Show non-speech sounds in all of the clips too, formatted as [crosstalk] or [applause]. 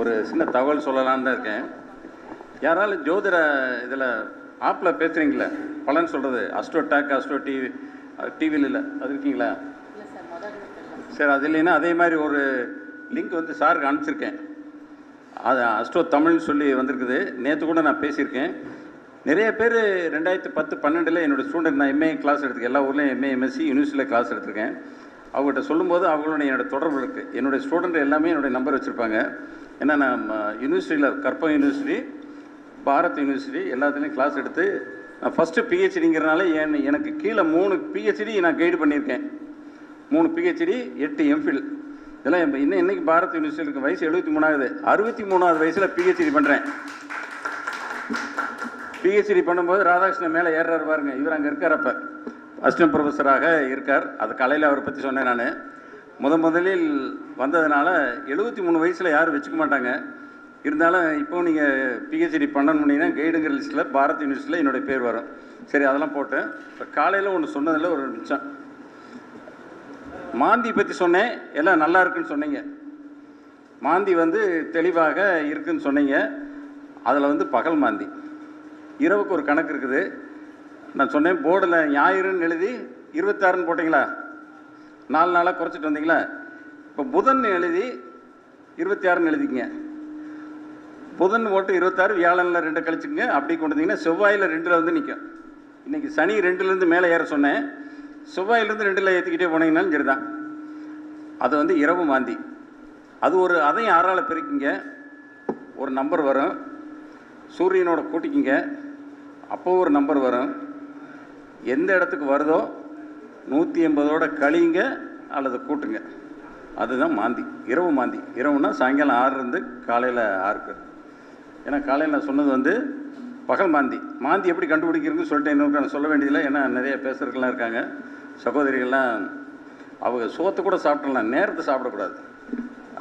ஒரு சின்ன தகவல் சொல்லலான்னு தான் இருக்கேன். யாராலும் ஜோதிட இதில் ஆப்பில் பேசுகிறீங்களே பலன் சொல்கிறது அஸ்ட்ரோ டேக் அஸ்ட்ரோ டிவி டிவியில் இல்லை அது இருக்கீங்களா? சரி அது இல்லைன்னா அதே மாதிரி ஒரு லிங்க் வந்து சாருக்கு அனுப்பிச்சிருக்கேன். அது அஸ்ட்ரோ தமிழ்னு சொல்லி வந்திருக்குது. நேற்று கூட நான் பேசியிருக்கேன். நிறைய பேர் ரெண்டாயிரத்து பத்து பன்னெண்டில் என்னோட ஸ்டூடெண்ட் நான் எம்ஏ கிளாஸ் எடுத்துருக்கேன். எல்லா ஊர்லேயும் எம்ஏ எம்எஸ்சி யூனிவர்சிட்டியில் கிளாஸ் எடுத்திருக்கேன். அவங்ககிட்ட சொல்லும்போது அவங்களோட என்னோட தொடர்பு இருக்குது என்னுடைய ஸ்டூடெண்ட் எல்லாமே என்னுடைய நம்பர் வச்சுருப்பாங்க. ஏன்னா நான் யூனிவர்சிட்டியில் கற்பகம் யூனிவர்சிட்டி பாரத் யூனிவர்சிட்டி எல்லாத்துலேயும் கிளாஸ் எடுத்து நான் ஃபஸ்ட்டு பிஹெச்டிங்கிறனால என் எனக்கு கீழே மூணு பிஹெச்டி நான் கைடு பண்ணியிருக்கேன். மூணு பிஹெச்டி எட்டு எம்ஃபில் இதெல்லாம் இன்னும் இன்னைக்கு பாரத் யூனிவர்சிட்டிக்கு வயசு எழுபத்தி மூணாவது. அறுபத்தி மூணாவது வயசில் பிஹெச்டி பண்ணுறேன் பிஹெச்டி பண்ணும்போது ராதாகிருஷ்ணன் மேலே ஏறாரு பாருங்க. இவர் அங்கே இருக்கார் அப்போ. அசிஸ்டன்ட் ப்ரொஃபஸராக இருக்கார். அது கலையில் அவரை பற்றி சொன்னேன் நான். முத முதலில் வந்ததுனால எழுபத்தி மூணு வயசில் யாரும் வச்சுக்க மாட்டாங்க. இருந்தாலும் இப்போ நீங்கள் பிஹெச்டி பண்ணணும்னீங்கன்னா கைடுங்கிற லிஸ்ட்டில் பாரத் யூனிவர்சிட்டியில் என்னுடைய பேர் வரும். சரி அதெல்லாம் போட்டேன். இப்போ காலையில் ஒன்று சொன்னதில் ஒரு நிமிஷம் மாந்தி பற்றி சொன்னேன். எல்லாம் நல்லா இருக்குன்னு சொன்னீங்க. மாந்தி வந்து தெளிவாக இருக்குன்னு சொன்னீங்க. அதில் வந்து பகல் மாந்தி. இரவுக்கு ஒரு கணக்கு இருக்குது. நான் சொன்னேன் போர்டில் ஞாயிறுன்னு எழுதி இருபத்தாறுன்னு போட்டிங்களா? நாலு நாளாக குறைச்சிட்டு வந்தீங்களா? இப்போ புதன் எழுதி இருபத்தி ஆறுன்னு எழுதிக்கங்க. புதன் ஓட்டு இருபத்தாறு வியாழனில் ரெண்டு கழிச்சுங்க அப்படி கொண்டு வந்தீங்கன்னா செவ்வாயில் ரெண்டில் வந்து நிற்கும் இன்றைக்கி சனி ரெண்டுலேருந்து மேலே ஏற சொன்னேன். செவ்வாயிலேருந்து ரெண்டில் ஏற்றிக்கிட்டே போனீங்கன்னாலும் சரிதான். அது வந்து இரவு மாந்தி. அது ஒரு அதையும் ஆறால் பிரிக்குங்க. ஒரு நம்பர் வரும். சூரியனோட கூட்டிக்கிங்க. அப்போ ஒரு நம்பர் வரும். எந்த இடத்துக்கு வருதோ நூற்றி எண்பதோட கழிங்க அல்லது கூட்டுங்க. அதுதான் மாந்தி. இரவு மாந்தி. இரவுனா சாயங்காலம் ஆறுலேருந்து காலையில் ஆறுக்கு. ஏன்னா காலையில் நான் சொன்னது வந்து பகல் மாந்தி. மாந்தி எப்படி கண்டுபிடிக்கிறதுன்னு சொல்லிட்டு இன்னும் நான் சொல்ல வேண்டியதில்லை. ஏன்னா நிறைய பேசுறதுக்கெல்லாம் இருக்காங்க. சகோதரிகள்லாம் அவங்க சோத்தை கூட சாப்பிட்றலாம் நேரத்தை சாப்பிடக்கூடாது.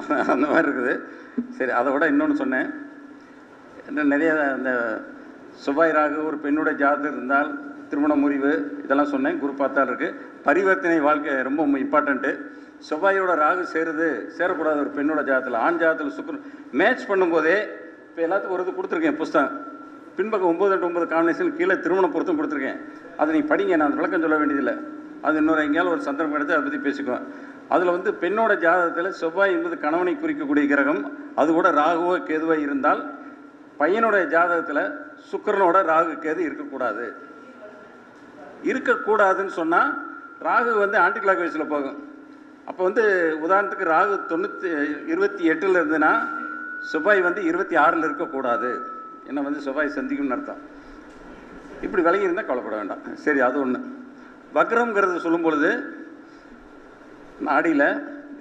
[laughs] அந்த மாதிரி இருக்குது. சரி அதை விட இன்னொன்று சொன்னேன். நிறைய இந்த செவ்வாய் ராகு ஒரு பெண்ணுடைய ஜாதகம் இருந்தால் திருமண முறிவு இதெல்லாம் சொன்னேன் குரு பார்த்தால் இருக்குது பரிவர்த்தனை வாழ்க்கை ரொம்ப இம்பார்ட்டண்ட்டு செவ்வாயோட ராகு சேருது சேரக்கூடாது ஒரு பெண்ணோட ஜாதத்தில் ஆண் ஜாதத்தில் சுக்கரன் மேட்ச் பண்ணும்போதே இப்போ எல்லாத்துக்கும் ஒரு இது கொடுத்துருக்கேன் புஸ்தகம். பின்பக்கம் ஒம்பது ரெண்டு ஒன்பது காம்பினேஷன் கீழே திருமண பொருத்தம் கொடுத்துருக்கேன். அதை நீங்கள் படிங்க நான் அந்த விளக்கம் சொல்ல வேண்டியதில்லை. அது இன்னொரு எங்கேயாவது ஒரு சந்தர்ப்பம் எடுத்து அதை பற்றி பேசிக்குவேன். அதில் வந்து பெண்ணோட ஜாதகத்தில் செவ்வாய் என்பது கணவனை குறிக்கக்கூடிய கிரகம். அது கூட ராகுவோ கேதுவோ இருந்தால் பையனோட ஜாதகத்தில் சுக்கரனோட ராகு கேது இருக்கக்கூடாது. இருக்கக்கூடாதுன்னு சொன்னால் ராகு வந்து ஆன்டி கிளாக் வயசில் போகும். அப்போ வந்து உதாரணத்துக்கு ராகு தொண்ணூற்றி இருபத்தி எட்டில் இருந்துன்னா செவ்வாய் வந்து இருபத்தி ஆறில் இருக்கக்கூடாது. என்ன வந்து செவ்வாய் சந்திக்கும்னு அர்த்தம். இப்படி விலகி இருந்தால் கவலைப்பட வேண்டாம். சரி அது ஒன்று வக்ரம்ங்கிறது சொல்லும் பொழுது நாடியில்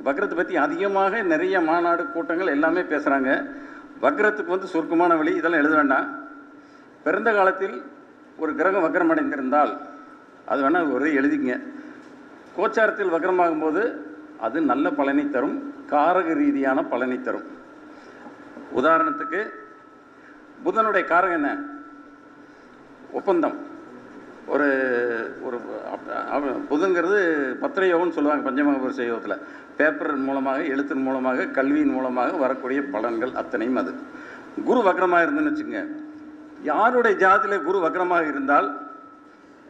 வக்ரத்தை பற்றி அதிகமாக நிறைய மாநாடு கூட்டங்கள் எல்லாமே பேசுகிறாங்க வக்ரத்துக்கு வந்து சுருக்கமான வழி இதெல்லாம் எழுத வேண்டாம். பிறந்த காலத்தில் ஒரு கிரகம் வக்ரம் அடைந்திருந்தால் அது வேணால் ஒரே எழுதிங்க கோச்சாரத்தில் வக்கரமாகும் போது அது நல்ல பலனை தரும் காரக ரீதியான பலனை தரும். உதாரணத்துக்கு புதனுடைய காரகம் என்ன? ஒப்பந்தம். ஒரு ஒரு புதுங்கிறது அவ- புதன்கிறது பத்திர யோகம்னு சொல்லுவாங்க பஞ்சமபுர யோகத்தில் பேப்பர் மூலமாக எழுத்தின் மூலமாக கல்வியின் மூலமாக வரக்கூடிய பலன்கள் அத்தனையும் அது. குரு வக்கரமாக இருந்துன்னு வச்சுங்க யாருடைய ஜாதியில் குரு வக்கரமாக இருந்தால்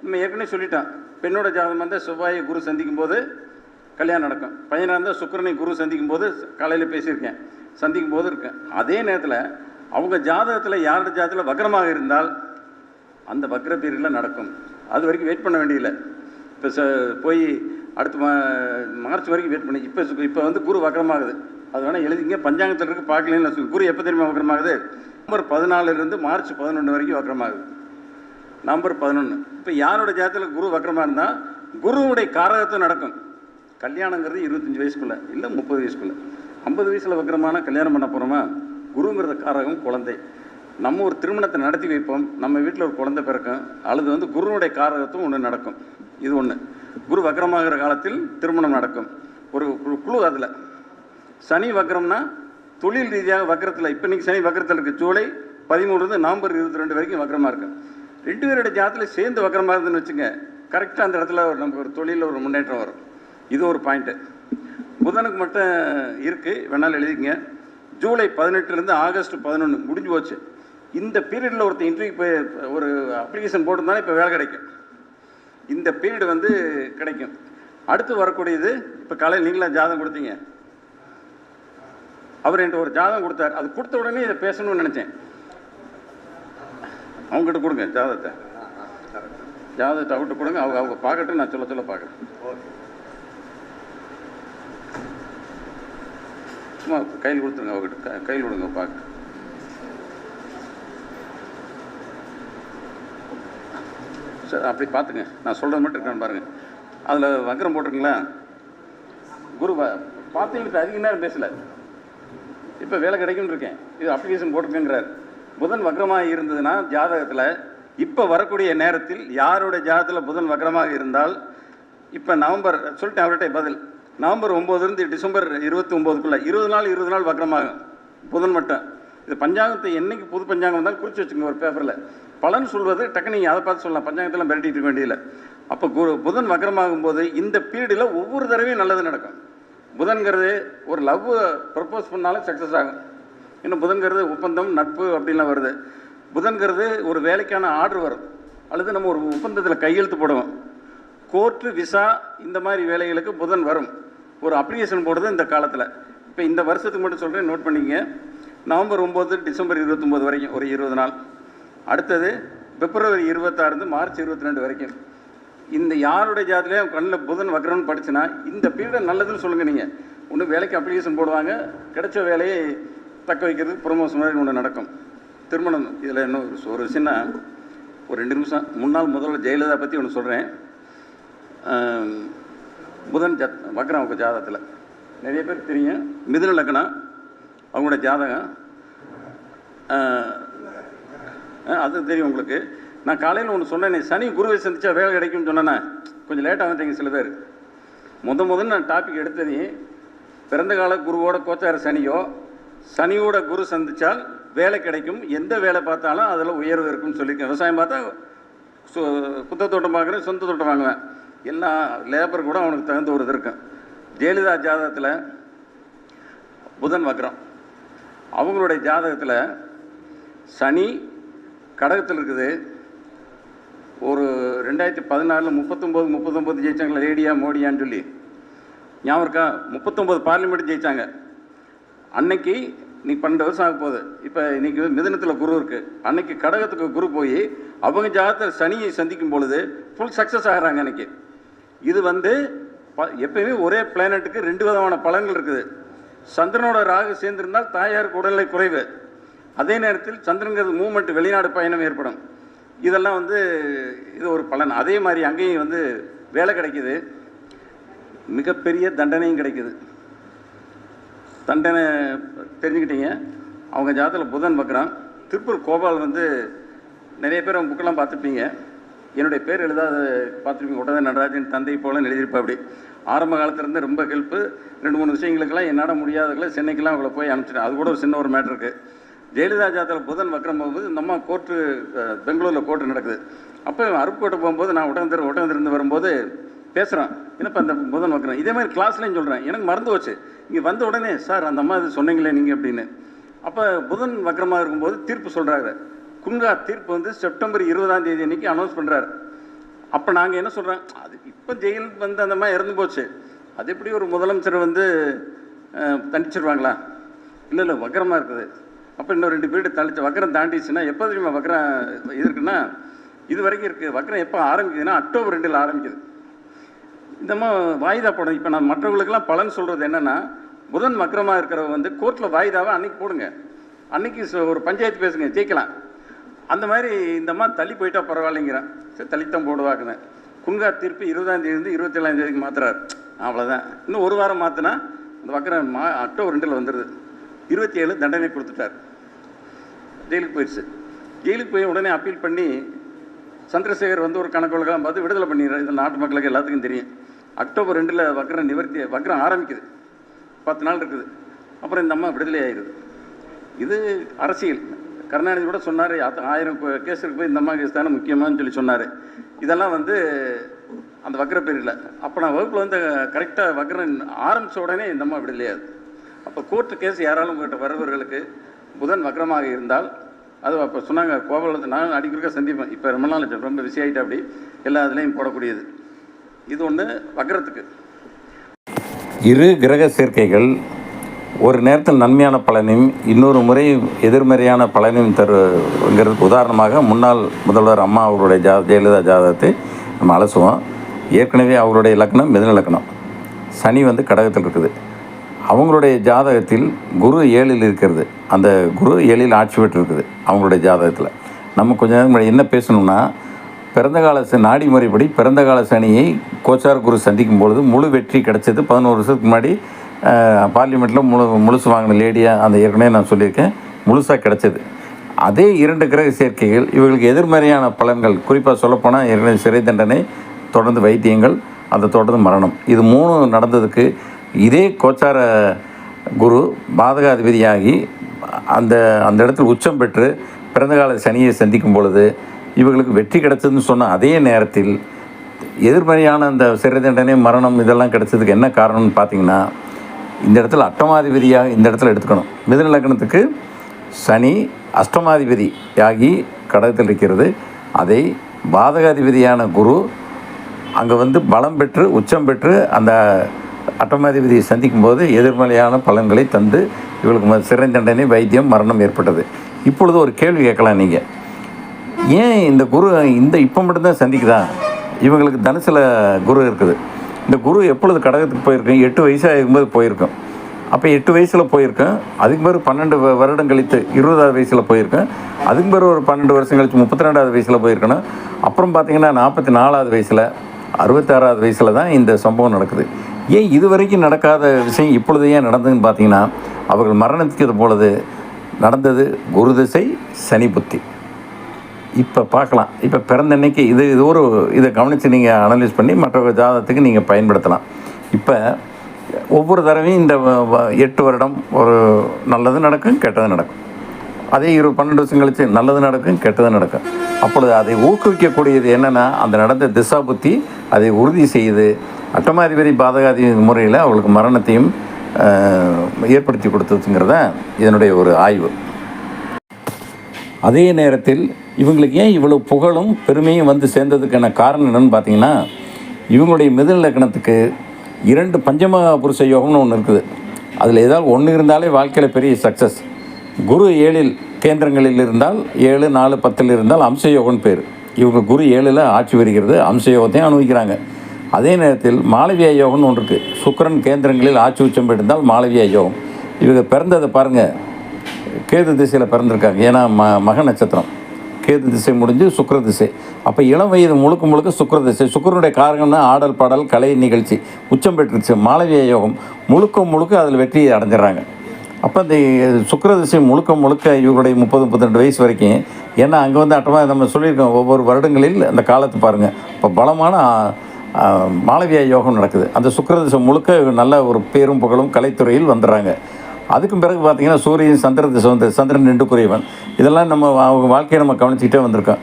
நம்ம ஏற்கனவே சொல்லிட்டோம். பெண்ணோட ஜாதகம் வந்தால் செவ்வாயை குரு சந்திக்கும் போது கல்யாணம் நடக்கும். பையனாக இருந்தால் சுக்கரனை குரு சந்திக்கும் போது காலையில் பேசியிருக்கேன். சந்திக்கும் போது இருக்கேன். அதே நேரத்தில் அவங்க ஜாதகத்தில் யாரோட ஜாதகத்தில் வக்ரமாக இருந்தால் அந்த வக்ர பீரியடில் நடக்கும். அது வரைக்கும் வெயிட் பண்ண வேண்டியதில்லை. இப்போ ச போய் அடுத்த மா மார்ச் வரைக்கும் வெயிட் பண்ணி இப்போ இப்போ வந்து குரு வக்ரமாகுது. அது வேணால் எழுதிங்க பஞ்சாங்கத்தில் இருக்கு பார்க்கலன்னு சொல்லி குரு எப்போ தெரியுமா வக்கரமாகுது நவம்பர் பதினாலுலேருந்து மார்ச் பதினொன்று வரைக்கும் வக்கரமாகுது நவம்பர் பதினொன்று இப்போ யாரோட ஜாதத்தில் குரு வக்கரமாக இருந்தால் குருவுடைய காரகத்தை நடக்கும். கல்யாணங்கிறது இருபத்தஞ்சி வயசுக்குள்ள இல்லை முப்பது வயசுக்குள்ள. ஐம்பது வயசில் வக்கரமான கல்யாணம் பண்ண போகிறோமா குருங்கிறத காரகம் குழந்தை. நம்ம ஒரு திருமணத்தை நடத்தி வைப்போம். நம்ம வீட்டில் ஒரு குழந்தை பிறக்கும். அல்லது வந்து குருவுடைய காரகத்தும் ஒன்று நடக்கும். இது ஒன்று குரு வக்கரமாகிற காலத்தில் திருமணம் நடக்கும். ஒரு ஒரு குழு அதில். சனி வக்கரம்னா தொழில் ரீதியாக வக்கரத்தில். இப்போ இன்னைக்கு சனி வக்கரத்தில் இருக்குது ஜூலை பதிமூணுலேருந்து நவம்பர் இருபத்தி ரெண்டு வரைக்கும் வக்கரமாக இருக்கும் ரெண்டு பேரோட ஜாதத்தில் சேர்ந்து வக்கரமாக இருந்துன்னு வச்சுங்க கரெக்டாக அந்த இடத்துல ஒரு நமக்கு ஒரு தொழிலில் ஒரு முன்னேற்றம் வரும். இது ஒரு பாயிண்ட்டு புதனுக்கு மட்டும் இருக்குது வேணாலும் எழுதிங்க ஜூலை பதினெட்டுலேருந்து ஆகஸ்ட் பதினொன்று முடிஞ்சு போச்சு. இந்த பீரியடில் ஒருத்தர் இன்டர்வியூ போய் ஒரு அப்ளிகேஷன் போட்டிருந்தாலும் இப்போ வேலை கிடைக்கும். இந்த பீரியட் வந்து கிடைக்கும். அடுத்து வரக்கூடியது இப்போ காலையில் நீங்களாம் ஜாதகம் கொடுத்தீங்க. அவர் என்கிட்ட ஒரு ஜாதகம் கொடுத்தார். அது கொடுத்த உடனே இதை பேசணும்னு நினச்சேன். அவங்ககிட்ட கொடுங்க ஜாதகத்தை. ஜாதகத்தை அவங்ககிட்ட கொடுங்க அவங்க அவங்க பார்க்கட்டும் நான் சொல்ல சொல்ல பார்க்குறேன் சும்மா கையில் கொடுத்துருங்க அவங்ககிட்ட க- கையில் கொடுங்க பார்க்க. சரி அப்படி பார்த்துங்க. நான் சொல்கிறது மட்டும் இருக்கேன் பாருங்கள் அதில் வக்கரம் போட்டிருக்கீங்களா? குரு பார்த்தீங்கன்னா அதிக நேரம் பேசல. இப்போ வேலை கிடைக்கும்னு இருக்கேன். இது அப்ளிகேஷன் போட்டிருக்கேங்கிறார் புதன் வக்ரமாக இருந்ததுன்னா ஜாதகத்தில் இப்போ வரக்கூடிய நேரத்தில் யாருடைய ஜாதகத்தில் புதன் வக்ரமாக இருந்தால் இப்போ நவம்பர் சொல்லிட்டேன் அவர்கிட்ட பதில். நவம்பர் ஒம்போதுலேருந்து டிசம்பர் இருபத்தி ஒம்போதுக்குள்ளே இருபது நாள் இருபது நாள் வக்ரமாகும் புதன் மட்டும். இது பஞ்சாங்கத்தை என்னைக்கு புது பஞ்சாங்கம் வந்தாலும் குறித்து வச்சுங்க ஒரு பேப்பரில் பலன் சொல்வது டக்கு நீங்கள் அதை பார்த்து சொல்லலாம். பஞ்சாங்கத்தெல்லாம் மிரட்டிட்டு இருக்க வேண்டியதில்லை. அப்போ குரு புதன் வக்ரமாகும் போது இந்த பீரியடில் ஒவ்வொரு தடவையும் நல்லது நடக்கும். புதன்கிறது ஒரு லவ் ப்ரப்போஸ் பண்ணாலும் சக்ஸஸ் ஆகும். இன்னும் புதன்கிறது ஒப்பந்தம் நட்பு அப்படின்லாம் வருது. புதன்கிறது ஒரு வேலைக்கான ஆர்டர் வரும். அல்லது நம்ம ஒரு ஒப்பந்தத்தில் கையெழுத்து போடுவோம். கோர்ட்டு விசா இந்த மாதிரி வேலைகளுக்கு புதன் வரும். ஒரு அப்ளிகேஷன் போடுறது இந்த காலத்தில். இப்போ இந்த வருஷத்துக்கு மட்டும் சொல்கிறேன் நோட் பண்ணிக்கங்க. நவம்பர் ஒம்பது டிசம்பர் இருபத்தொம்போது வரைக்கும் ஒரு இருபது நாள். அடுத்தது பிப்ரவரி இருபத்தாறுந்து மார்ச் இருபத்தி ரெண்டு வரைக்கும். இந்த யாருடைய ஜாதிலையும் கண்ணில் புதன் வக்கரம்னு படிச்சுன்னா இந்த பீரியட் நல்லதுன்னு சொல்லுங்கள் நீங்கள் ஒன்று வேலைக்கு அப்ளிகேஷன் போடுவாங்க கிடைச்ச வேலையை தக்க வைக்கிறது ப்ரொமோஷன் மாதிரி ஒன்று நடக்கும். திருமணம் இதில் என்ன ஒரு- ஒரு ஒரு ரெண்டு நிமிஷம் முன்னாள் முதல்ல ஜெயலலிதா பற்றி ஒன்று சொல்கிறேன் புதன் ஜத் வக்ரம் அவங்க ஜாதகத்தில். நிறைய பேர் தெரியும். மிதுன லக்னம் அவங்களோட ஜாதகம். அது தெரியும் உங்களுக்கு. நான் காலையில் ஒன்று சொன்னேன் சனி குருவை சந்திச்சா வேலை கிடைக்கும்னு சொன்னேனே. கொஞ்சம் லேட்டாக வந்துட்டீங்க சில பேர். முத முதல்ல நான் டாபிக் எடுத்தது பிறந்த கால குருவோட கோச்சார சனியோ சனியோட குரு சந்தித்தால் வேலை கிடைக்கும். எந்த வேலை பார்த்தாலும் அதில் உயர்வு இருக்கும்னு சொல்லியிருக்கேன் விவசாயம் பார்த்தா சு குத்த தோட்டம் பார்க்குறேன் சொந்த தோட்டம் வாங்குவேன். எல்லா லேபர் கூட அவனுக்கு தகுந்த ஒரு இது இருக்கும் ஜெயலலிதா ஜாதகத்தில் புதன் வக்ரம். அவங்களுடைய ஜாதகத்தில் சனி கடகத்தில் இருக்குது. ஒரு ரெண்டாயிரத்தி பதினாலில் முப்பத்தொம்போது முப்பத்தொம்போது ஜெயிச்சாங்களே ரேடியா மோடியான்னு சொல்லி. ஞாபகம் இருக்கா? முப்பத்தொம்போது பார்லிமெண்ட் ஜெயிச்சாங்க. அன்னைக்கு இன்னைக்கு பன்னெண்டு வருஷம் ஆக போகுது. இப்போ இன்னைக்கு மிதனத்தில் குரு இருக்கு. அன்னைக்கு கடகத்துக்கு குரு போய் அவங்க ஜாதகத்தில் சனியை சந்திக்கும் பொழுது ஃபுல் சக்ஸஸ் ஆகிறாங்க அன்னைக்கு. இது வந்து ப- எப்பயுமே ஒரே பிளானட்டுக்கு ரெண்டு விதமான பலன்கள் இருக்குது. சந்திரனோட ராகு சேர்ந்திருந்தால் தாயாருக்கு உடல்நிலை குறைவு. அதே நேரத்தில் சந்திரங்கிறது மூமெண்ட் வெளிநாடு பயணம் ஏற்படும். இதெல்லாம் வந்து இது ஒரு பலன். அதே மாதிரி அங்கேயும் வந்து வேலை கிடைக்குது. மிகப்பெரிய தண்டனையும் கிடைக்குது. தண்டனை தெரிஞ்சுக்கிட்டீங்க. அவங்க ஜாதத்தில் புதன் பார்க்குறான். திருப்பூர் கோபால் வந்து நிறைய பேர் அவங்க புக்கெல்லாம் பார்த்துருப்பீங்க. என்னுடைய பேர் எழுதாத பார்த்துருப்பீங்க. உடனே நடராஜன் தந்தை போல எழுதியிருப்பா அப்படி. ஆரம்ப காலத்துலேருந்து ரொம்ப ஹெல்ப்பு ரெண்டு மூணு விஷயங்களுக்கெல்லாம் என்னால் முடியாததுல சென்னைக்கெல்லாம் அவங்கள போய் அனுப்பிச்சிட்டேன். அது கூட ஒரு சின்ன ஒரு மேட்ரு இருக்குது ஜெயலலிதா ஜாதத்தில் புதன் வக்ரம் போகும்போது நம்ம கோர்ட்டு பெங்களூரில் கோர்ட்டு நடக்குது. அப்போ அருப்புக்கோட்டை போகும்போது நான் ஒட்டந்திர ஒட்டந்திருந்து வரும்போது பேசுகிறோம் என்னப்பா இந்த புதன் வக்ரம் இதே மாதிரி கிளாஸ்லேயும் சொல்கிறேன் எனக்கு மறந்து போச்சு. இங்கே வந்த உடனே சார் அந்த அம்மா இது சொன்னீங்களே நீங்கள் அப்படின்னு. அப்போ புதன் வக்கரமாக இருக்கும்போது தீர்ப்பு சொல்கிறாரு குன்கா தீர்ப்பு வந்து செப்டம்பர் இருபதாம் தேதி அன்னைக்கு அனௌன்ஸ் பண்ணுறாரு அப்போ நாங்கள் என்ன சொல்கிறோம் அது இப்போ ஜெயில் வந்து அந்த மாதிரி இறந்து போச்சு. அது எப்படி ஒரு முதலமைச்சர் வந்து தண்டிச்சிருவாங்களா? இல்லை இல்லை வக்கரமாக இருக்குது. அப்போ இன்னும் ரெண்டு வீடு தள்ளிச்சு வக்கரம் தாண்டிச்சுன்னா எப்போ தெரியுமா வக்கரம் இது இருக்குன்னா இது வரைக்கும் இருக்குது வக்கரம் எப்போ ஆரம்பிக்குதுன்னா அக்டோபர் ரெண்டில் ஆரம்பிக்குது. இந்த மாதிரி வாய்தா போடணும் இப்போ நான் மற்றவங்களுக்கெல்லாம் பலன் சொல்கிறது என்னென்னா புதன் மக்கரமாக இருக்கிறவங்க வந்து கோர்ட்டில் வாய்தாவை அன்னைக்கு போடுங்க. அன்னைக்கு ஒரு பஞ்சாயத்து பேசுங்க ஜெயிக்கலாம். அந்த மாதிரி இந்தம்மா தள்ளி போயிட்டா பரவாயில்லைங்கிறேன். சரி தள்ளித்தான் போடுவாக்குனேன் குன்கா தீர்ப்பு இருபதாம் தேதி இருபத்தேழாம் தேதிக்கு மாத்துறாரு. அவ்வளோதான் இன்னும் ஒரு வாரம் மாற்றினா அந்த வக்கரம் மா அக்டோபர் ரெண்டில் வந்துடுது இருபத்தி ஏழு தண்டனை கொடுத்துட்டார். ஜெயிலுக்கு போயிடுச்சு ஜெயிலுக்கு போய் உடனே அப்பீல் பண்ணி சந்திரசேகர் வந்து ஒரு கணக்கு வழக்கெல்லாம் பார்த்து விடுதலை பண்ணிடுறாரு. இது நாட்டு மக்களுக்கு எல்லாத்துக்கும் தெரியும். அக்டோபர் ரெண்டில் வக்ரம் நிவர்த்தி வக்ரம் ஆரம்பிக்குது. பத்து நாள் இருக்குது. அப்புறம் இந்த அம்மா விடுதலை ஆயிடுது. இது அரசியல். கருணாநிதி கூட சொன்னார் ஆயிரம் கேஸ் கேஸுக்கு போய் இந்த அம்மா கேஸ் தானே முக்கியமானு சொல்லி சொன்னார். இதெல்லாம் வந்து அந்த வக்ர பேரில். அப்போ நான் வகுப்பில் வந்து கரெக்டாக வக்ரம் ஆரம்பித்த உடனே இந்த அம்மா விடுதலையாது அப்போ கோர்ட்டு கேஸ் யாராலும் உங்கள்கிட்ட வரவர்களுக்கு புதன் வக்ரமாக இருந்தால் அது அப்போ சொன்னாங்க கோபாலத்தை நான் அடிக்கடிக்க சந்திப்பேன். இப்போ ரொம்ப நாள் ரொம்ப பிஸி ஆகிட்டா அப்படி. எல்லா இதுலேயும் போடக்கூடியது. இது ஒன்று வக்கரத்துக்கு இரு கிரக சேர்க்கைகள் ஒரு நேரத்தில் நன்மையான பலனையும் இன்னொரு முறை எதிர்மறையான பலனையும் தருங்கிறதுக்கு உதாரணமாக முன்னாள் முதல்வர் அம்மா அவருடைய ஜா ஜெயலலிதா ஜாதகத்தை நம்ம அலசுவோம். ஏற்கனவே அவருடைய லக்னம் மிதன லக்னம். சனி வந்து கடகத்தில் இருக்குது. அவங்களுடைய ஜாதகத்தில் குரு ஏழில் இருக்கிறது. அந்த குரு ஏழில் ஆட்சி பெற்று இருக்குது அவங்களுடைய ஜாதகத்தில். நம்ம கொஞ்ச நேரம் முன்னாடி என்ன பேசணும்னா பிறந்த கால ச- நாடி முறைப்படி பிறந்த கால சனியை கோச்சார் குரு சந்திக்கும் பொழுது முழு வெற்றி கிடைச்சது. பதினோரு வருஷத்துக்கு முன்னாடி பார்லிமெண்ட்டில் முழு முழுசு வாங்கின லேடியாக அந்த ஏற்கனவே நான் சொல்லியிருக்கேன் முழுசாக கிடச்சிது. அதே இரண்டு கிரக சேர்க்கைகள் இவர்களுக்கு எதிர்மறையான பலன்கள் குறிப்பாக சொல்லப்போனால் ஏற்கனவே சிறை தண்டனை தொடர்ந்து வைத்தியங்கள் அதை தொடர்ந்து மரணம். இது மூணு நடந்ததுக்கு இதே கோச்சார குரு பாதகாதிபதியாகி அந்த அந்த இடத்தில் உச்சம் பெற்று பிறந்தகால சனியை சந்திக்கும் பொழுது இவர்களுக்கு வெற்றி கிடைச்சதுன்னு சொன்ன அதே நேரத்தில் எதிர்மறையான அந்த சிறை தண்டனை மரணம் இதெல்லாம் கிடைச்சதுக்கு என்ன காரணம்னு பார்த்தீங்கன்னா இந்த இடத்துல அட்டமாதிபதியாக இந்த இடத்துல எடுத்துக்கணும். மிதன லக்னத்துக்கு சனி அஷ்டமாதிபதி ஆகி கடகத்தில் இருக்கிறது. அதை பாதகாதிபதியான குரு அங்கே வந்து பலம் பெற்று உச்சம் பெற்று அந்த அட்டமாதிபதியை சந்திக்கும் போது எதிர்மறையான பலன்களை தந்து இவளுக்கு ம- சிறை தண்டனை வைத்தியம் மரணம் ஏற்பட்டது. இப்பொழுது ஒரு கேள்வி கேட்கலாம் நீங்கள் ஏன் இந்த குரு இந்த இப்போ மட்டும்தான் சந்திக்குதா? இவங்களுக்கு தனுசில் குரு இருக்குது. இந்த குரு எப்பொழுது கடகத்துக்கு போயிருக்கும்? எட்டு வயசாக இருக்கும்போது போயிருக்கும். அப்போ எட்டு வயசில் போயிருக்கேன் அதுக்கு பிறகு பன்னெண்டு வருடம் கழித்து இருபதாவது வயசில் போயிருக்கேன் அதுக்கு பிறகு ஒரு பன்னெண்டு வருஷம் கழித்து முப்பத்தி ரெண்டாவது வயசில் போயிருக்கணும். அப்புறம் பார்த்தீங்கன்னா நாற்பத்தி நாலாவது வயசில் அறுபத்தாறாவது வயசில் தான் இந்த சம்பவம் நடக்குது. ஏன் இது வரைக்கும் நடக்காத விஷயம் இப்பொழுது ஏன் நடந்ததுன்னு பார்த்தீங்கன்னா அவர்கள் மரணத்துக்கு பொழுது நடந்தது குரு திசை சனி புத்தி. இப்போ பார்க்கலாம். இப்போ பிறந்த அன்னைக்கு இது இது ஒரு இதை கவனித்து நீங்கள் அனலைஸ் பண்ணி மற்ற ஜாதகத்துக்கு நீங்கள் பயன்படுத்தலாம். இப்போ ஒவ்வொரு தடவையும் இந்த வ- வ- எட்டு வருடம் ஒரு நல்லது நடக்கும் கெட்டது நடக்கும். அதே இரு பன்னெண்டு வருஷம் கழித்து நல்லது நடக்கும் கெட்டது நடக்கும். அப்பொழுது அதை ஊக்குவிக்கக்கூடியது என்னென்னா அந்த நடந்த திசா புத்தி அதை உறுதி செய்து அட்டமாதிபதி பாதகாதி முறையில் அவளுக்கு மரணத்தையும் ஏற்படுத்தி கொடுத்ததுங்கிறத இதனுடைய ஒரு ஆய்வு. அதே நேரத்தில் இவங்களுக்கு ஏன் இவ்வளோ புகழும் பெருமையும் வந்து சேர்ந்ததுக்கான காரணம் என்னென்னு பார்த்தீங்கன்னா இவங்களுடைய மிதல் லக்கணத்துக்கு இரண்டு பஞ்சம புருஷ யோகம்னு ஒன்று இருக்குது. அதில் ஏதாவது ஒன்று இருந்தாலே வாழ்க்கையில் பெரிய சக்ஸஸ் குரு ஏழில் கேந்திரங்களில் இருந்தால் ஏழு நாலு பத்தில் இருந்தால் அம்ச யோகம்னு பேர். இவங்க குரு ஏழில் ஆட்சி வருகிறது அம்ச யோகத்தையும் அனுபவிக்கிறாங்க. அதே நேரத்தில் மாளவியா யோகம்னு ஒன்று இருக்குது சுக்கரன் கேந்திரங்களில் ஆட்சி உச்சம் பெற்றிருந்தால் மாளவியா யோகம். இவங்க பிறந்ததை பாருங்கள் கேது திசையில் பிறந்திருக்காங்க. ஏன்னா ம மக நட்சத்திரம். கேது திசை முடிஞ்சு சுக்கர திசை. அப்போ இளம் வயது முழுக்க முழுக்க சுக்கர திசை. சுக்கரனுடைய காரணம்னா ஆடல் பாடல் கலை நிகழ்ச்சி உச்சம் பெற்றுருச்சு. மாளவிய யோகம் முழுக்க முழுக்க அதில் வெற்றியை அடைஞ்சிடறாங்க. அப்போ இந்த சுக்கர திசை முழுக்க முழுக்க இவருடைய முப்பது முப்பத்திரெண்டு வயசு வரைக்கும் ஏன்னா அங்கே வந்து அட்டமாக நம்ம சொல்லியிருக்கோம் ஒவ்வொரு வருடங்களில் அந்த காலத்தை பாருங்கள் இப்போ பலமான மாளவியா யோகம் நடக்குது. அந்த சுக்கிர முழுக்க நல்ல ஒரு பேரும் புகழும் கலைத்துறையில் வந்துடுறாங்க அதுக்கும் பிறகு பார்த்தீங்கன்னா சூரியன் சந்திர திசை வந்து சந்திரன் குறைவன். இதெல்லாம் நம்ம அவங்க வாழ்க்கையை நம்ம கவனிச்சுக்கிட்டே வந்திருக்கோம்.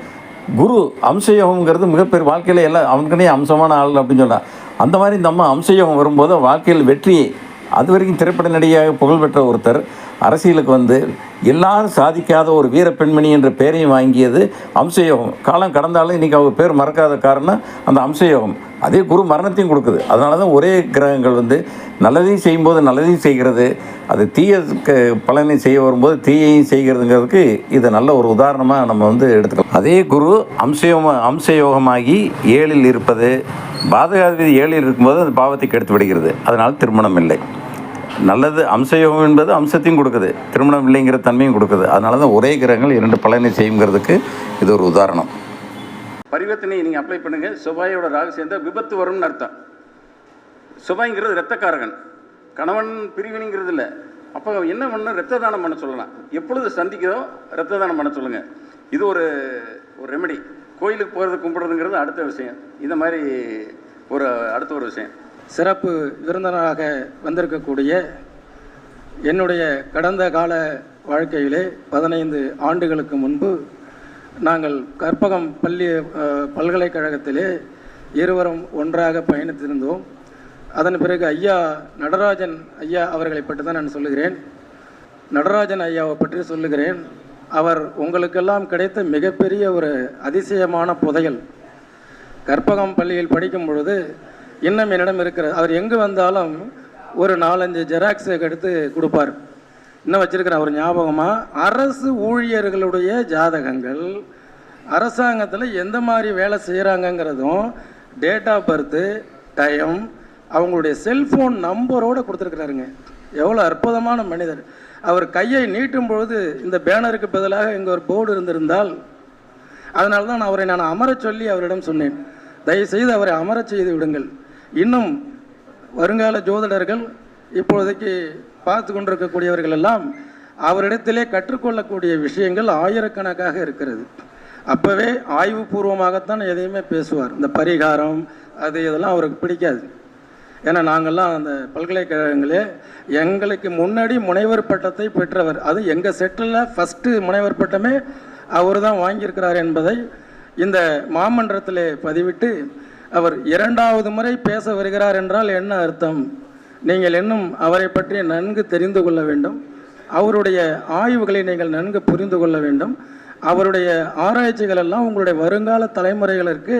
குரு அம்சயோகம்ங்கிறது மிகப்பெரிய வாழ்க்கையில் எல்லாம் அவனுக்குனே அம்சமான ஆள் அப்படின்னு சொன்னான் அந்த மாதிரி இந்த அம்மா அம்சயோகம் வரும்போது வாழ்க்கையில் வெற்றியை அது வரைக்கும் திரைப்பட நடிகையாக புகழ்பெற்ற ஒருத்தர். அரசியலுக்கு வந்து எல்லாரும் சாதிக்காத ஒரு வீர பெண்மணி என்ற பெயரையும் வாங்கியது அம்சயோகம். காலம் கடந்தாலும் இன்றைக்கி அவங்க பேர் மறக்காத காரணம் அந்த அம்சயோகம். அதே குரு மரணத்தையும் கொடுக்குது. அதனால தான் ஒரே கிரகங்கள் வந்து நல்லதையும் செய்யும்போது நல்லதையும் செய்கிறது. அது தீய க- பலனை செய்ய வரும்போது தீயையும் செய்கிறதுங்கிறதுக்கு இது நல்ல ஒரு உதாரணமாக நம்ம வந்து எடுத்துக்கலாம். அதே குரு அம்சயோக அம்சயோகமாகி ஏழில் இருப்பது பாதகாதிபதி ஏழில் இருக்கும்போது அந்த பாவத்தை கெடுத்து விடுகிறது. அதனால் திருமணம் இல்லை. நல்லது அம்சயோகம் என்பது அம்சத்தையும் கொடுக்குது. திருமணம் இல்லைங்கிற தன்மையும் கொடுக்குது. அதனால தான் ஒரே கிரகங்கள் இரண்டு பலனை செய்யுங்கிறதுக்கு இது ஒரு உதாரணம். பரிவர்த்தனை நீங்கள் அப்ளை பண்ணுங்கள் செவ்வாயோட ராகு சேர்ந்த விபத்து வரும்னு அர்த்தம். செவ்வாய்ங்கிறது ரத்தக்காரகன் கணவன் பிரிவினைங்கிறது இல்லை. அப்போ என்ன பண்ணணும் ரத்த தானம் பண்ண சொல்லலாம். எப்பொழுது சந்திக்கிறதோ ரத்த தானம் பண்ண சொல்லுங்கள் இது ஒரு ஒரு ரெமெடி கோயிலுக்கு போகிறது கும்பிட்றதுங்கிறது அடுத்த விஷயம். இந்த மாதிரி ஒரு அடுத்த ஒரு விஷயம். சிறப்பு விருந்தினராக வந்திருக்கக்கூடிய என்னுடைய கடந்த கால வாழ்க்கையிலே பதினைந்து ஆண்டுகளுக்கு முன்பு நாங்கள் கற்பகம் பள்ளி பல்கலைக்கழகத்திலே இருவரும் ஒன்றாக பயணித்திருந்தோம். அதன் பிறகு ஐயா நடராஜன் ஐயா அவர்களை பற்றி தான் நான் சொல்லுகிறேன். நடராஜன் ஐயாவை பற்றி சொல்லுகிறேன். அவர் உங்களுக்கெல்லாம் கிடைத்த மிகப்பெரிய ஒரு அதிசயமான புதையல். கற்பகம் பள்ளியில் படிக்கும் பொழுது இன்னும் என்னிடம் இருக்கிறது. அவர் எங்கு வந்தாலும் ஒரு நாலஞ்சு ஜெராக்ஸ் எடுத்து கொடுப்பார். இன்னும் வச்சிருக்கிறேன் அவர் ஞாபகமாக அரசு ஊழியர்களுடைய ஜாதகங்கள் அரசாங்கத்தில் எந்த மாதிரி வேலை செய்கிறாங்கங்கிறதும் டேட் ஆஃப் பர்த்து டைம் அவங்களுடைய செல்ஃபோன் நம்பரோடு கொடுத்துருக்குறாருங்க. எவ்வளோ அற்புதமான மனிதர். அவர் கையை நீட்டும் பொழுது இந்த பேனருக்கு பதிலாக இங்கே ஒரு போர்டு இருந்திருந்தால் அதனால தான் நான் அவரை நான் அமரச் சொல்லி அவரிடம் சொன்னேன். தயவுசெய்து அவரை அமரச் செய்து விடுங்கள். இன்னும் வருங்கால ஜோதிடர்கள் இப்பொழுதைக்கு பார்த்து கொண்டிருக்கக்கூடியவர்கள் எல்லாம் அவரிடத்திலே கற்றுக்கொள்ளக்கூடிய விஷயங்கள் ஆயிரக்கணக்காக இருக்கிறது. அப்போவே ஆய்வுபூர்வமாகத்தான் எதையுமே பேசுவார். இந்த பரிகாரம் அது இதெல்லாம் அவருக்கு பிடிக்காது. ஏன்னா நாங்கள்லாம் அந்த பல்கலைக்கழகங்களே எங்களுக்கு முன்னாடி முனைவர் பட்டத்தை பெற்றவர். அது எங்கள் செட்டில் ஃபஸ்ட்டு முனைவர் பட்டமே அவர் தான் வாங்கியிருக்கிறார் என்பதை இந்த மாமன்றத்தில் பதிவிட்டு அவர் இரண்டாவது முறை பேச வருகிறார் என்றால் என்ன அர்த்தம்? நீங்கள் இன்னும் அவரை பற்றி நன்கு தெரிந்து கொள்ள வேண்டும். அவருடைய ஆய்வுகளை நீங்கள் நன்கு புரிந்து கொள்ள வேண்டும். அவருடைய ஆராய்ச்சிகள் எல்லாம் உங்களுடைய வருங்கால தலைமுறைகளுக்கு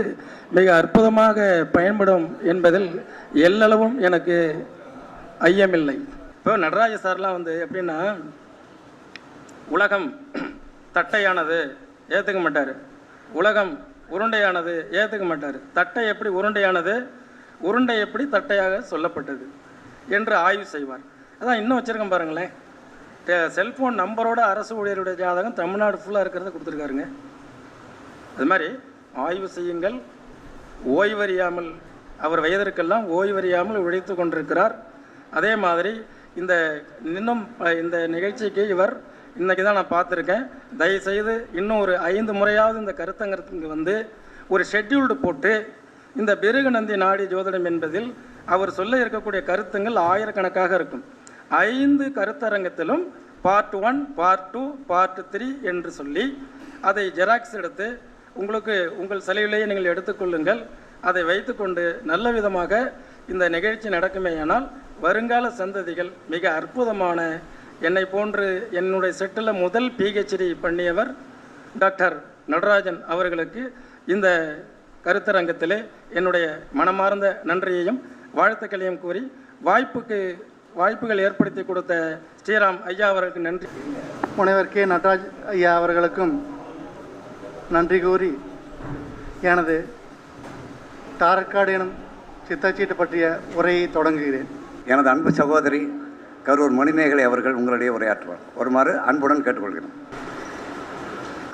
மிக அற்புதமாக பயன்படும் என்பதில் எல்லளவும் எனக்கு ஐயமில்லை. இப்போ நடராஜ சார்லாம் வந்து எப்படின்னா உலகம் தட்டையானது. ஏற்றுக்க மாட்டார். உலகம் உருண்டையானது ஏற்றுக்க மாட்டார். தட்டை எப்படி உருண்டையானது? உருண்டை எப்படி தட்டையாக சொல்லப்பட்டது என்று ஆய்வு செய்வார். அதான் இன்னும் வச்சுருக்கேன் பாருங்களேன். செல்ஃபோன் நம்பரோட அரசு ஊழியருடைய ஜாதகம் தமிழ்நாடு ஃபுல்லாக இருக்கிறத கொடுத்துருக்காருங்க. அது மாதிரி ஆய்வு செய்யுங்கள். ஓய்வறியாமல் அவர் வயதிற்கெல்லாம் ஓய்வறியாமல் உழைத்து கொண்டிருக்கிறார். அதே மாதிரி இந்த இன்னும் இந்த நிகழ்ச்சிக்கு இவர் இன்னைக்கு தான் நான் பார்த்துருக்கேன். தயவுசெய்து இன்னும் ஒரு ஐந்து முறையாவது இந்த கருத்தங்கத்துக்கு வந்து ஒரு ஷெட்யூல்டு போட்டு இந்த பெருகு நந்தி நாடி ஜோதிடம் என்பதில் அவர் சொல்ல இருக்கக்கூடிய கருத்துங்கள் ஆயிரக்கணக்காக இருக்கும். ஐந்து கருத்தரங்கத்திலும் part one part two part three என்று சொல்லி அதை ஜெராக்ஸ் எடுத்து உங்களுக்கு உங்கள் செலவிலேயே நீங்கள் எடுத்துக்கொள்ளுங்கள் அதை வைத்துக்கொண்டு நல்ல விதமாக இந்த நிகழ்ச்சி நடக்குமேயானால் வருங்கால சந்ததிகள் மிக அற்புதமான என்னை போன்று என்னுடைய செட்டில் முதல் பிஹெச்டி பண்ணியவர் டாக்டர் நடராஜன் அவர்களுக்கு இந்த கருத்தரங்கத்திலே என்னுடைய மனமார்ந்த நன்றியையும் வாழ்த்துக்களையும் கூறி வாய்ப்புக்கு வாய்ப்புகள் ஏற்படுத்தி கொடுத்த ஸ்ரீராம் ஐயா அவர்களுக்கு நன்றி. முனைவர் கே. நடராஜ் ஐயா அவர்களுக்கும் நன்றி கூறி எனது தாரக்காடு எனும் சித்தாச்சீட்டு பற்றிய உரையை தொடங்குகிறேன். எனது அன்பு சகோதரி கரூர் மணிமேகலை அவர்கள் உங்களிடையே உரையாற்றுவார். ஒருமாறு அன்புடன் கேட்டுக்கொள்கிறேன்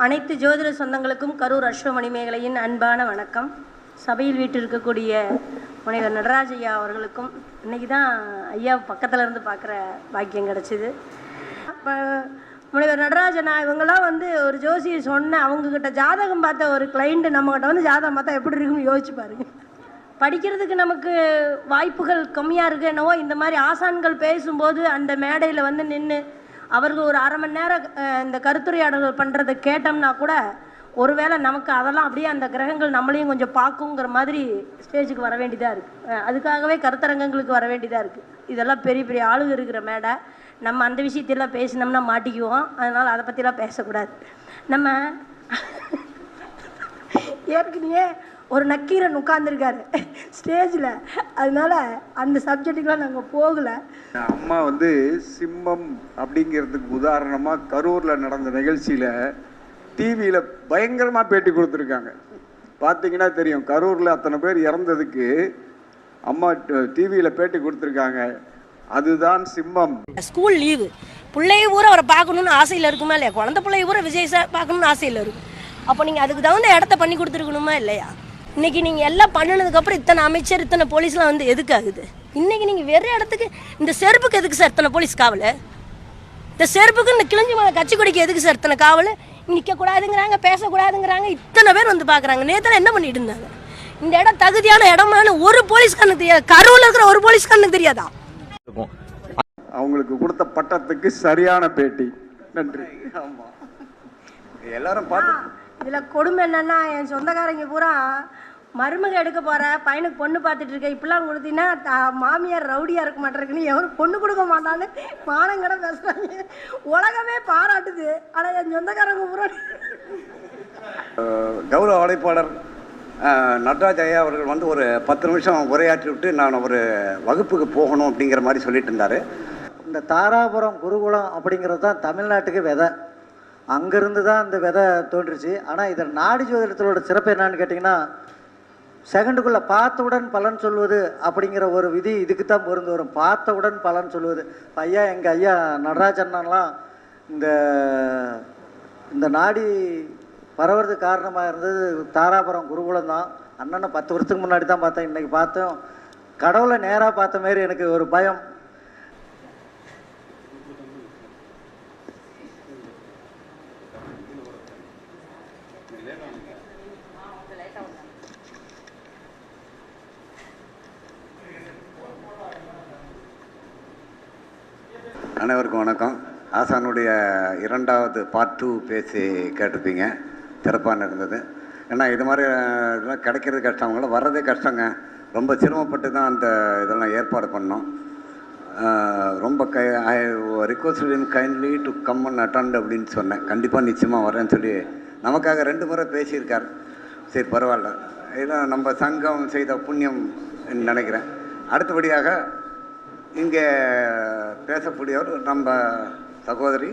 அனைத்து ஜோதிட சொந்தங்களுக்கும் கரூர் அஸ்வமணி மேகலையின் அன்பான வணக்கம். சபையில் வீட்டிருக்கக்கூடிய முனைவர் நடராஜ் ஐயா அவர்களுக்கும் இன்னைக்கு தான் ஐயா பக்கத்தில் இருந்து பார்க்குற பாக்கியம் கிடச்சிது. அப்போ முனைவர் நடராஜனா இவங்கெல்லாம் வந்து ஒரு ஜோசியை சொன்ன அவங்கக்கிட்ட ஜாதகம் பார்த்த ஒரு கிளைண்ட்டு நம்மக்கிட்ட வந்து ஜாதகம் பார்த்தா எப்படி இருக்குன்னு யோசிச்சு பாருங்க. படிக்கிறதுக்கு நமக்கு வாய்ப்புகள் கம்மியாக இருக்கு என்னவோ இந்த மாதிரி ஆசான்கள் பேசும்போது அந்த மேடையில் வந்து நின்று அவர்கள் ஒரு அரை மணி நேரம் இந்த கருத்துரையாடல்கள் பண்ணுறதை கேட்டோம்னா கூட ஒருவேளை நமக்கு அதெல்லாம் அப்படியே அந்த கிரகங்கள் நம்மளையும் கொஞ்சம் பார்க்குங்கிற மாதிரி ஸ்டேஜுக்கு வர வேண்டியதாக இருக்குது அதுக்காகவே கருத்தரங்கங்களுக்கு வர வேண்டியதாக இருக்குது இதெல்லாம் பெரிய பெரிய ஆளுங்க இருக்கிற மேடை. நம்ம அந்த விஷயத்தையெல்லாம் பேசினோம்னா மாட்டிக்குவோம். அதனால் அதை பற்றிலாம் பேசக்கூடாது. நம்ம ஏற்கனவே ஒரு நக்கீரன் உட்காந்துருக்காரு ஸ்டேஜில். அதனால அந்த சப்ஜெக்ட்டுக்கெலாம் நாங்கள் போகலை. அம்மா வந்து சிம்மம் அப்படிங்கிறதுக்கு உதாரணமாக கரூரில் நடந்த நிகழ்ச்சியில் டிவியில் பயங்கரமாக பேட்டி கொடுத்துருக்காங்க. பார்த்தீங்கன்னா தெரியும் கரூரில் அத்தனை பேர் இறந்ததுக்கு அம்மா டிவியில் பேட்டி கொடுத்துருக்காங்க. அதுதான் சிம்மம். School leave. பிள்ளைய பூரா அவரை பார்க்கணுன்னு ஆசையில் இருக்குமா இல்லையா? குழந்தை பிள்ளைய பூரா விஜய் சார் பார்க்கணுன்னு ஆசையில் இருக்கும் அப்போ நீங்கள் அதுக்கு தகுந்த இடத்த பண்ணி கொடுத்துருக்கணுமா இல்லையா? இன்னைக்கு நீங்கள் எல்லாம் பண்ணினதுக்கப்புறம் இத்தனை அமைச்சர் இத்தனை போலீஸ்லாம் வந்து எதுக்கு ஆகுது? இன்னைக்கு நீங்கள் வேறு இடத்துக்கு இந்த செருப்புக்கு எதுக்கு சார் இத்தனை போலீஸ் காவல்? இந்த செருப்புக்கு இந்த கிழிஞ்சி மலை கட்சி கொடிக்கு எதுக்கு சார் இத்தனை காவல்? நிற்கக்கூடாதுங்கிறாங்க பேசக்கூடாதுங்கிறாங்க இத்தனை பேர் வந்து பார்க்குறாங்க நேற்று என்ன பண்ணிட்டு இருந்தாங்க? இந்த இடம் தகுதியான இடமானு ஒரு போலீஸ்காரனுக்கு தெரியாது. கரூரில் இருக்கிற ஒரு போலீஸ்காரனுக்கு தெரியாதா? அவங்களுக்கு கொடுத்த பட்டத்துக்கு சரியான பேட்டி. நன்றி. ஆமாம் எல்லாரும் பார்த்து இதில் கொடுமை என்னன்னா என் சொந்தக்காரங்க பூரா மருமக எடுக்க போற பையனுக்கு பொண்ணு பார்த்துட்டு இருக்க இப்படிலாம் கொடுத்தீங்கன்னா மாமியார் ரவுடியாக இருக்க மாட்டேருக்குன்னு எவரும் பொண்ணு கொடுக்க மாட்டான்னு மானங்கட பேசுகிறாங்க உலகமே பாராட்டுது. ஆனால் என் சொந்தக்காரங்க பூரா கௌரவ அழைப்பாளர் நடராஜ் ஐயா அவர்கள் வந்து ஒரு பத்து நிமிஷம் உரையாற்றி விட்டு நான் ஒரு வகுப்புக்கு போகணும் அப்படிங்கிற மாதிரி சொல்லிட்டு இருந்தார். இந்த தாராபுரம் குருகுலம் அப்படிங்கிறது தான் தமிழ்நாட்டுக்கு விதை. அங்கேருந்து தான் இந்த விதை தோன்றுச்சு. ஆனால் இதில் நாடி ஜோதிடத்தோட சிறப்பு என்னன்னு கேட்டிங்கன்னா செகண்டுக்குள்ளே பார்த்தவுடன் பலன் சொல்வது அப்படிங்கிற ஒரு விதி இதுக்கு தான் பொருந்து வரும். பார்த்தவுடன் பலன் சொல்வது. ஐயா எங்கள் ஐயா நடராஜண்ணன்லாம் இந்த இந்த நாடி பரவுறது காரணமாக இருந்தது தாராபுரம் குருகுலம் தான். அண்ணனை பத்து வருஷத்துக்கு முன்னாடி தான் பார்த்தேன். இன்றைக்கி பார்த்தோம். கடவுளை நேராக பார்த்த மாரி எனக்கு ஒரு பயம். அனைவருக்கும் வணக்கம். ஆசானுடைய இரண்டாவது பார்ட் டூ பேசி கேட்டிருப்பீங்க. சிறப்பான இருந்தது ஏன்னா இது மாதிரி இதெல்லாம் கிடைக்கிறது கஷ்டவங்கள வர்றதே கஷ்டங்க. ரொம்ப சிரமப்பட்டு தான் அந்த இதெல்லாம் ஏற்பாடு பண்ணோம். ரொம்ப கை I request in kindly to come and attend அப்படின்னு சொன்னேன். கண்டிப்பாக நிச்சயமாக வரேன்னு சொல்லி நமக்காக ரெண்டு முறை பேசியிருக்கார். சரி பரவாயில்ல. இதெல்லாம் நம்ம சங்கம் செய்த புண்ணியம் நினைக்கிறேன். அடுத்தபடியாக இங்கே பேசக்கூடியவர் நம்ம சகோதரி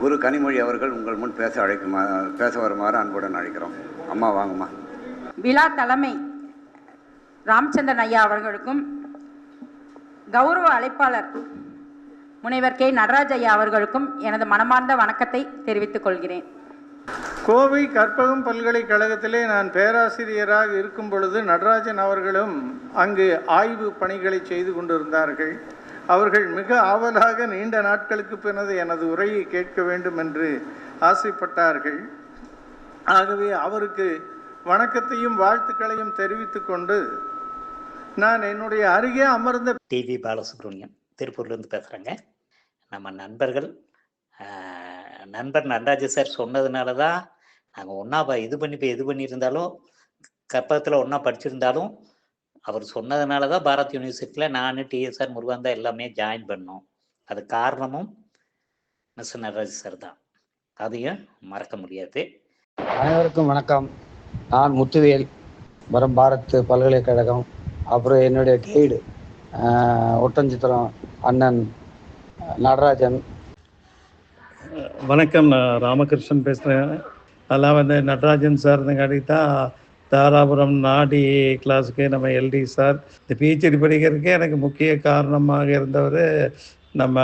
குரு கனிமொழி அவர்கள் உங்கள் முன் பேச அழைக்குமா பேச வருமாறு அன்புடன் அழைக்கிறோம். அம்மா வாங்கம்மா. விழா தலைமை ராமச்சந்திரன் ஐயா அவர்களுக்கும் கௌரவ அழைப்பாளர் முனைவர் கே நடராஜ் ஐயா அவர்களுக்கும் எனது மனமார்ந்த வணக்கத்தை தெரிவித்துக் கொள்கிறேன். கோவை கற்பகம் பல்கலைக்கழகத்திலே நான் பேராசிரியராக இருக்கும் பொழுது நடராஜன் அவர்களும் அங்கு ஆய்வு பணிகளை செய்து கொண்டிருந்தார்கள். அவர்கள் மிக ஆவலாக நீண்ட நாட்களுக்கு பின்னது எனது உரையை கேட்க வேண்டும் என்று ஆசைப்பட்டார்கள். ஆகவே அவருக்கு வணக்கத்தையும் வாழ்த்துக்களையும் தெரிவித்துக்கொண்டு நான் என்னுடைய அருகே அமர்ந்த டிவி பாலசுப்ரமணியன் திருப்பூர்லேருந்து பேசுகிறேங்க நம்ம நண்பர்கள் நண்பர் நடராஜ சார் சொன்னதுனால தான் நாங்கள் ஒன்றா இது பண்ணி இப்போ இது பண்ணியிருந்தாலும் கற்பகத்தில் ஒன்றா படிச்சிருந்தாலும் அவர் சொன்னதுனால தான் பாரத் யூனிவர்சிட்டியில் நான் டிஎஸ்ஆர் முருகாந்தா எல்லாமே ஜாயின் பண்ணோம். அது காரணமும் மிஸ்டர் நடராஜ் சார் தான். அதையும் மறக்க முடியாது. அனைவருக்கும் வணக்கம். நான் முத்துவேல் வரம் பாரத் பல்கலைக்கழகம் அப்புறம் என்னுடைய கைடு ஒட்டஞ்சித்திரம் அண்ணன் நடராஜன். வணக்கம் நான் ராமகிருஷ்ணன் பேசுகிறேன் அதெல்லாம் வந்து நடராஜன் சார் இருந்தங்காட்டி தான் தாராபுரம் நாடி கிளாஸுக்கு நம்ம எல்டி சார். இந்த பிஹெச்டி படிக்கிறதுக்கே எனக்கு முக்கிய காரணமாக இருந்தவர் நம்ம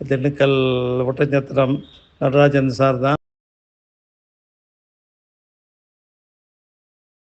திண்டுக்கல் ஒட்டஞ்சத்திரம் நடராஜன் சார் தான்.